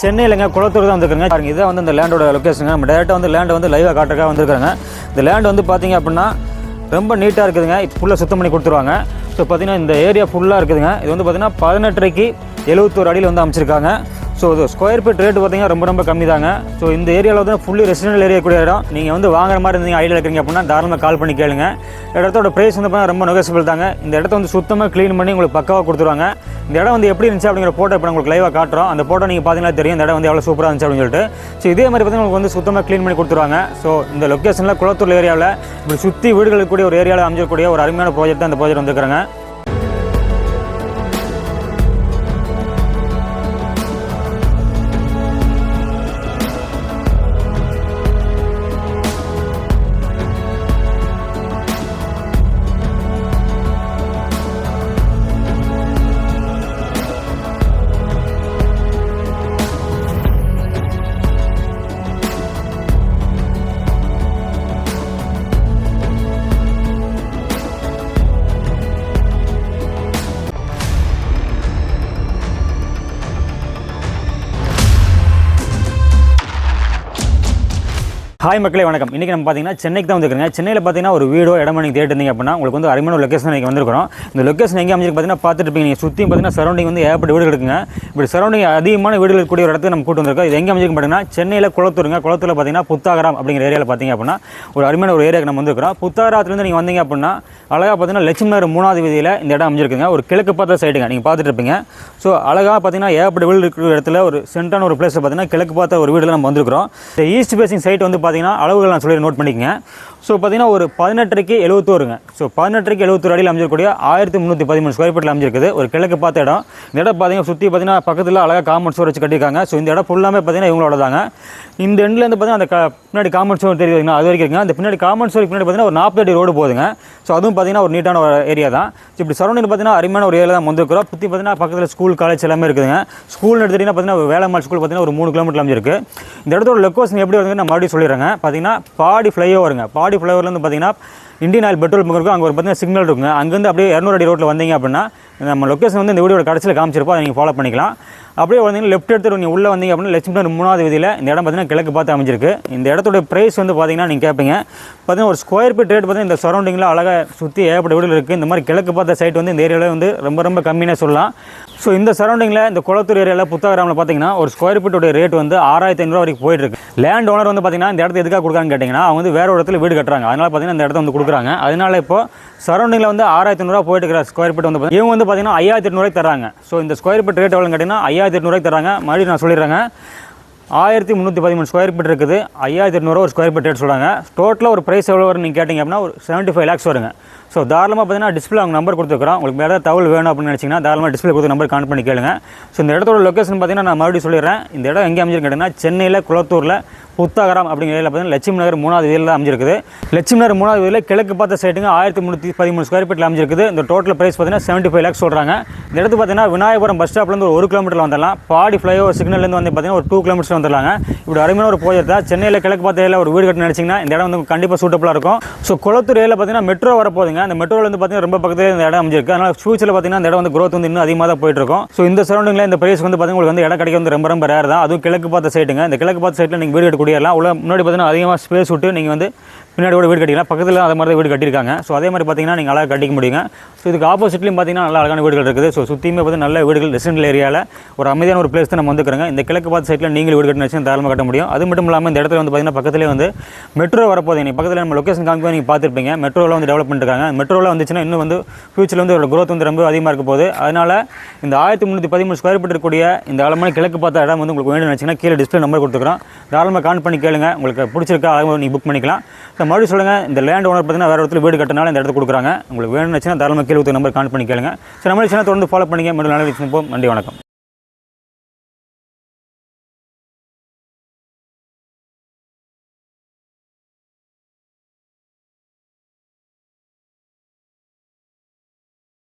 சென்னையிலங்க குளத்தூர் தான் வந்துருக்குங்க. பாருங்க இதான் வந்து இந்த லேண்டோட லொக்கேஷனுங்க நம்ம டேரெக்டாக வந்து லேண்டை வந்து லைவாக காட்டுறக்காக வந்துருக்காங்க. இந்த லேண்ட் வந்து பார்த்தீங்க அப்படின்னா ரொம்ப நீட்டாக இருக்குதுங்க. இப்போ ஃபுல்லாக சுத்தம் பண்ணி கொடுத்துருவாங்க. ஸோ பார்த்தீங்கன்னா இந்த ஏரியா ஃபுல்லாக இருக்குதுங்க. இது வந்து பார்த்தீங்கன்னா பதினெட்டரைக்கு எழுபத்தோரு அடியில் வந்து அமைச்சிருக்காங்க. ஸோ இது ஸ்கொயர் ஃபீட் ரேட் பார்த்தீங்கன்னா ரொம்ப ரொம்ப கம்மி தாங்க ஸோ இந்த ஏரியாவில் வந்து ஃபுல்லி ரெசிடென்டல் ஏரியா கூட இடம். நீங்கள் வந்து வாங்குற மாதிரி இருந்தீங்க ஐடியா இருக்கிறீங்க அப்படின்னா தாராளமாக கால் பண்ணி கேளுங்க. இந்த இடத்தோட ப்ரைஸ் வந்து பார்த்தீங்கன்னா ரொம்ப நெகோசியபிள் தாங்க. இந்த இடத்த வந்து சுத்தமாக க்ளீன் பண்ணி உங்களுக்கு பக்காவாக கொடுத்துருவாங்க. இந்த இடம் வந்து எப்படி இருந்துச்சு அப்படிங்கிற ஃபோட்டோ இப்போ உங்களுக்கு லைவாக காட்டுறோம். அந்த ஃபோட்டோ நீங்கள் பார்த்தீங்கன்னா தெரியும் இந்த இடம் வந்து எவ்வளோ சூப்பராக இருந்துச்சு அப்படின்னு சொல்லிட்டு. ஸோ இதே மாதிரி பார்த்தீங்கன்னா உங்களுக்கு வந்து சுத்தமாக க்ளீன் பண்ணி கொடுத்துருவாங்க. ஸோ இந்த லொக்கேஷனில் குளத்தூர் ஏரியாவில் இப்படி சுற்றி வீடுகளுக்கு கூடிய ஒரு ஏரியாவில் அமைஞ்சக்கூடிய ஒரு அருமையான ப்ராஜெக்ட் தான் இந்த ப்ராஜெக்ட் வந்துருக்காங்க ஹாய் மக்களே வணக்கம். இன்றைக்கி நம்ம பார்த்தீங்கன்னா சென்னைக்கு தான் வந்துருக்குங்க சென்னையில் பார்த்தீங்கன்னா ஒரு வீடோ இடம் நீங்கள் தேடி இருந்தீங்க அப்படின்னா உங்களுக்கு வந்து அருமையான லொக்கேஷன் நீங்கள் வந்திருக்கிறோம். இந்த லொக்கேஷன் எங்கே அமைச்சிருக்கு பார்த்தீங்கன்னா பார்த்துட்டு இருப்பீங்க. நீங்கள் சுற்றியும் பார்த்தீங்கன்னா சரௌண்டிங் வந்து ஏகப்பட்ட வீடு இருக்குங்க. இப்படி சரௌண்டிங் அதிகமான வீடுகள் இருக்கக்கூடிய ஒரு இடத்துக்கு நம்ம கூட்டு வந்திருக்கோம். இது எங்கே அமைச்சிருக்கு பார்த்தீங்கன்னா சென்னையில் குளத்தூருங்க. குளத்தூரில் பார்த்தீங்கன்னா புத்தாகரம் அப்படிங்கிற ஏரியாவில் பார்த்தீங்க அப்படின்னா ஒரு அருமையான ஒரு ஏரியாவுக்கு நம்ம வந்திருக்கிறோம். புத்தாகரத்துலேருந்து நீங்கள் வந்தீங்க அப்படின்னா அழகாக பார்த்தீங்கன்னா லட்சுமி நகர் மூணாவது வீதியில் இந்த இடம் அமைஞ்சிருக்குங்க. ஒரு கிழக்கு பார்த்த சைடுங்க நீங்கள் பார்த்துட்டு இருப்பீங்க. ஸோ அழகாக பார்த்தீங்கன்னா ஏகப்பட்ட வீடு இருக்கிற இடத்துல ஒரு சென்டான ஒரு பிளேஸில் பார்த்தீங்கன்னா கிழக்கு பார்த்த ஒரு வீடில் நம்ம வந்திருக்கிறோம். இந்த ஈஸ்ட் பேசிங் சைட் வந்து பார்த்தீங்கன்னா பார்த்தீங்கன்னா அளவுகள் நான் சொல்லி நோட் பண்ணிக்கங்க. ஸோ பார்த்தீங்கன்னா ஒரு பதினெட்டரைக்கு எழுபத்தோருங்க ஸோ பதினெட்டரைக்கு எழுபத்தோரு அடியில் அமைஞ்சிருக்கூடிய ஆயிரத்தி முந்நூற்றி பதிமூணு ஸ்கொயர் ஃபீட்டில் அமைஞ்சிருக்குது. ஒரு கிழக்கு பார்த்த இடம். இந்த இடம் பார்த்தீங்கன்னா சுற்றி பார்த்தீங்கன்னா பக்கத்தில் அழகாக காமன் ஸ்டோர் வச்சு கட்டியிருக்காங்க. ஸோ இந்த இடம் ஃபுல்லாமே பார்த்தீங்கன்னா இவங்களோட தாங்க இந்த எண்ட்லேருந்து பார்த்தீங்கன்னா அந்த க- பின்னாடி காமன் ஸ்டோர் தெரியுதுங்க அது வரைக்கும் இருக்குங்க. அந்த பின்னாடி காமன் ஸ்டோருக்கு பின்னாடி பார்த்தீங்கன்னா ஒரு நாற்பது அடி ரோடு போகுதுங்க. ஸோ அதுவும் பார்த்தீங்கன்னா ஒரு நீட்டான ஒரு ஏரியா தான். ஸோ இப்படி சரௌண்டிங் பார்த்தீங்கன்னா அருமையான ஒரு ஏரியா தான் வந்திருக்கிறோம் சுற்றி பார்த்தீங்கன்னா பக்கத்தில் ஸ்கூல் காலேஜ் எல்லாமே இருக்குதுங்க. ஸ்கூல்னு எடுத்துகிட்டிங்கன்னா பார்த்தீங்கன்னா வேலைமால் ஸ்கூல் பார்த்தீங்கன்னா ஒரு மூணு கிலோமீட்டர் அமைஞ்சிருக்கு. இந்த இடத்தோட லொக்கேஷன் எப்படி வருதுன்னு நான் மறுபடியும் சொல்லிடுறேங்க. பார்த்தீங்கன்னா பாடி ஃப்ளைஓவருங்க பாடி ஃப்ளைஓவர்லேருந்து பார்த்தீங்கன்னா இந்தியன் ஆயில் பெட்ரோல் பங்க் இருக்கும் அங்கே ஒரு பார்த்தீங்கன்னா சிக்னல் இருக்குங்க. அங்கேருந்து அப்படியே இரநூறு அடி ரோட்டில் வந்தீங்க அப்படின்னா நம்ம லொக்கேஷன் வந்து இந்த வீடியோட கடைசியில் காமிச்சிருப்போம். அதை நீங்கள் ஃபாலோ பண்ணிக்கலாம். அப்படியே வந்தீங்கன்னா லெஃப்ட் எடுத்து நீங்கள் உள்ளே வந்தீங்க அப்படின்னா லட்சுமி மூணாவது விதியில் இந்த இடம் பார்த்தீங்கன்னா கிழக்கு பார்த்து அமைஞ்சிருக்கு. இந்த இடத்தோட ப்ரைஸ் வந்து பார்த்தீங்கன்னா நீங்கள் கேட்பீங்க பார்த்தீங்கன்னா ஒரு ஸ்கொயர் ஃபீட் ரேட் பார்த்தீங்கன்னா இந்த சரௌண்டிங்கில் அழகாக சுற்றி ஏகப்பட்ட வீடுகள் இருக்குது இந்த மாதிரி கிழக்கு பார்த்த சைட் வந்து இந்த ஏரியாவில் வந்து ரொம்ப ரொம்ப கம்மினே சொல்லலாம். ஸோ இந்த சரௌண்டிங்கில் இந்த குளத்தூர் ஏரியாவில் புத்தகராமில் பார்த்தீங்கன்னா ஒரு ஸ்கொயர் ஃபீட்டோட ரேட் வந்து ஆறாயிரத்தி ஐநூறுவா வரைக்கும் போயிட்டு இருக்கு லேண்ட் ஓனர் வந்து பார்த்தீங்கன்னா இந்த இடத்த எதுக்காக கொடுக்குறாங்கன்னு கேட்டிங்கன்னா அவங்க வந்து வேறு ஒரு இடத்துல வீடு கட்டுறாங்க. அதனால பார்த்தீங்கன்னா இந்த இடத்த வந்து கொடுக்குறாங்க. அதனால இப்போ சரௌண்டிங்கில் வந்து ஆறாயிரத்தி ஐநூறுவா போயிட்டு இருக்கிற ஸ்கொயர் ஃபீட் வந்து இவங்க வந்து பார்த்தீங்கன்னா ஐயாயிரத்தி எட்நூறுவாய்க்கு தராங்க ஸோ இந்த ஸ்கொயர் ஃபீட் ரேட் எவ்வளோன்னு கேட்டிங்கன்னா ஐயாயிரத்தி எட்நூறுவாய்க்கு தராங்க மறுபடியும் நான் சொல்லிடுறேங்க. ஆயிரத்தி முந்நூற்றி பதிமூணு ஸ்கொயர் ஃபீட் இருக்குது. ஐயாயிரத்தி எட்நூறுவா ஒரு ஸ்கொயர் ஃபீட் ரேட் சொல்கிறாங்க டோட்டலாக ஒரு ப்ரைஸ் எவ்வளோ வரும்னு நீங்கள் கேட்டிங்க அப்படின்னா ஒரு செவன்ட்டி ஃபைவ் லேக்ஸ் வருங்க. ஸோ தாராளமாக பார்த்தீங்கன்னா டிஸ்பிளே அவங்க நம்பர் கொடுத்துருக்கோம் உங்களுக்கு வேறு ஏதாவது தகவல் வேணும் அப்படின்னு நினச்சிங்கன்னா தாராளமாக டிஸ்பிளே கொடுத்து நம்பர் கான்ட் பண்ணி கேளுங்க. ஸோ இந்த இடத்தோட லொக்கேஷன் பார்த்தீங்கன்னா நான் மறுபடியும் சொல்லிடுறேன். இந்த இடம் எங்கே அமைஞ்சிருக்கு கேட்டிங்கன்னா சென்னையில் குளத்தூரில் புத்தகரம் அப்படிங்கிற ஏரியில் பார்த்தீங்கன்னா லட்சுமி நகர் மூணாவது வீதியில் அமைஞ்சிருக்குது. லட்சுமி நகர் மூணாவது வீதியில் கிழக்கு பார்த்த சைட்டுங்க ஆயிரத்தி முந்நூற்றி பதிமூணு ஸ்கொயர் ஃபீட்டில் அமைஞ்சிருக்குது. இந்த டோட்டல் ப்ரைஸ் பார்த்தீங்கன்னா செவன்ட்டி ஃபைவ் லேக்ஸ் சொல்கிறாங்க இந்த இடத்து பார்த்தீங்கன்னா விநாயகபுரம் பஸ் ஸ்டாப்லேருந்து ஒரு ஒரு கிலோமீட்டர் வந்துடலாம். பாடி ஃப்ளைஓவர் சிக்னல்லேருந்து வந்து பார்த்தீங்கன்னா ஒரு டூ கிலோமீட்டர்ஸ் வந்துடலாங்க. இப்படி அருமையான ஒரு ப்ராஜெக்ட் தான். சென்னையில் கிழக்கு பார்த்த ஏரியில் ஒரு வீடு கட்டு நினச்சிங்கன்னா இந்த இடம் வந்து கண்டிப்பாக சூட்டபுளாக இருக்கும். ஸோ குளத்தூர் ஏரியில் பார்த்தீங்கன்னா மெட்ரோ வரப்போகுதுங்க அந்த மெட்ரோவில் வந்து பார்த்தீங்கன்னா ரொம்ப பக்கத்தில் இந்த இடம் அமைஞ்சிருக்கு. அதனால் ஃபியூச்சரில் பார்த்தீங்கன்னா இந்த இடம் வந்து க்ரோத் வந்து இன்னும் அதிகமாக தான் போயிட்டு இருக்கும் ஸோ இந்த சரௌண்டிங்கில் இந்த பிளேஸ் வந்து பார்த்தீங்கன்னா உங்களுக்கு வந்து இடம் கிடைக்க வந்து ரொம்ப ரொம்ப ரேர் தான். அதுவும் கிழக்கு பார்த்த சைட்டுங்க இந்த கிழக்கு பார்த்த சைட்டில் நீங்கள் வீடு எடுக்க குடியேறலாம். உள்ள முன்னாடி பார்த்தீங்கன்னா அதிகமாக ஸ்பேஸ் விட்டு நீங்கள் வந்து பின்னாடி கூட வீடு கட்டிக்கலாம். பக்கத்தில் அதை மாதிரி தான் வீடு கட்டியிருக்காங்க. ஸோ அதே மாதிரி பார்த்தீங்கன்னா நீங்கள் அழகாக கட்டிக்க முடியுங்க. ஸோ இதுக்கு ஆப்போசிட்லையும் பார்த்தீங்கன்னா நல்ல அழகான வீடுகள் இருக்குது. ஸோ சுற்றியுமே பார்த்து நல்ல வீடுகள் ரெசிடென்ட் ஏரியாவில் ஒரு அமைதியான ஒரு பிளேஸ் தான் நம்ம வந்துக்கிறோங்க. இந்த கிழக்கு பார்த்து சைட்டில் நீங்கள் வீடு கட்டின வச்சு தாராளமாக கட்ட முடியும். அது மட்டும் இல்லாமல் இந்த இடத்துல வந்து பார்த்தீங்கன்னா பக்கத்துலேயே வந்து மெட்ரோ வரப்போது நீங்கள் பக்கத்தில் நம்ம லொக்கேஷன் காமிக்க நீங்கள் பார்த்துருப்பீங்க. மெட்ரோவில் வந்து டெவலப் பண்ணிருக்காங்க மெட்ரோவில் வந்துச்சுன்னா இன்னும் வந்து ஃபியூச்சரில் வந்து ஒரு க்ரோத் வந்து ரொம்ப அதிகமாக இருக்க போகுது. அதனால் இந்த ஆயிரத்தி முந்நூற்றி பதிமூணு ஸ்கொயர் ஃபீட் இருக்கக்கூடிய இந்த அளமான கிழக்கு பார்த்த இடம் வந்து உங்களுக்கு வேணும்னு நினச்சிங்கன்னா கீழே டிஸ்பிளே நம்பர் கொடுத்துக்கிறோம் தாராளமாக கான் பண்ணி கேளுங்க. உங்களுக்கு பிடிச்சிருக்கா அதை நீங்கள் புக் பண்ணிக்கலாம். மறுபடியும் சொல்லுங்கள் இந்த லேண்ட் ஓனர் பார்த்தீங்கன்னா வேறு இடத்துல வீடு கட்டினாலும் இந்த இடத்துல கொடுக்குறாங்க. உங்களுக்கு வேணும்னு நினச்சினா தாராளமாக கீழே நம்பர் கால் பண்ணி கேளுங்க ஸோ நம்ம சேனல் தொடர்ந்து ஃபாலோ பண்ணிங்க மட்டும் நல்ல விஷயம் நன்றி வணக்கம்.